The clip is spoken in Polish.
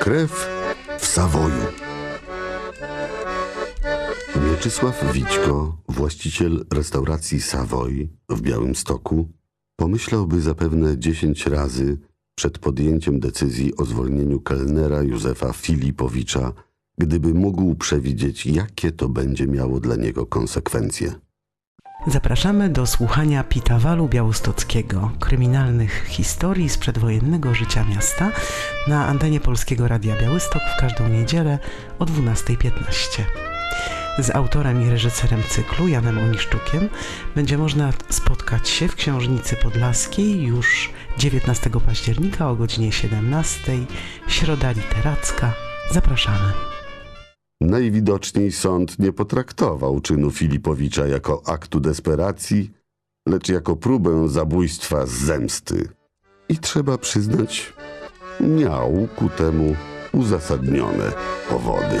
Krew w Sawoju. Mieczysław Wićko, właściciel restauracji Savoy w Białymstoku, pomyślałby zapewne dziesięć razy przed podjęciem decyzji o zwolnieniu kelnera Józefa Filipowicza, gdyby mógł przewidzieć, jakie to będzie miało dla niego konsekwencje. Zapraszamy do słuchania Pitawalu Białostockiego, kryminalnych historii z przedwojennego życia miasta na antenie Polskiego Radia Białystok w każdą niedzielę o 12.15. Z autorem i reżyserem cyklu Janem Oniszczukiem będzie można spotkać się w Książnicy Podlaskiej już 19 października o godzinie 17. Środa literacka. Zapraszamy. Najwidoczniej sąd nie potraktował czynu Filipowicza jako aktu desperacji, lecz jako próbę zabójstwa z zemsty. I trzeba przyznać, miał ku temu uzasadnione powody.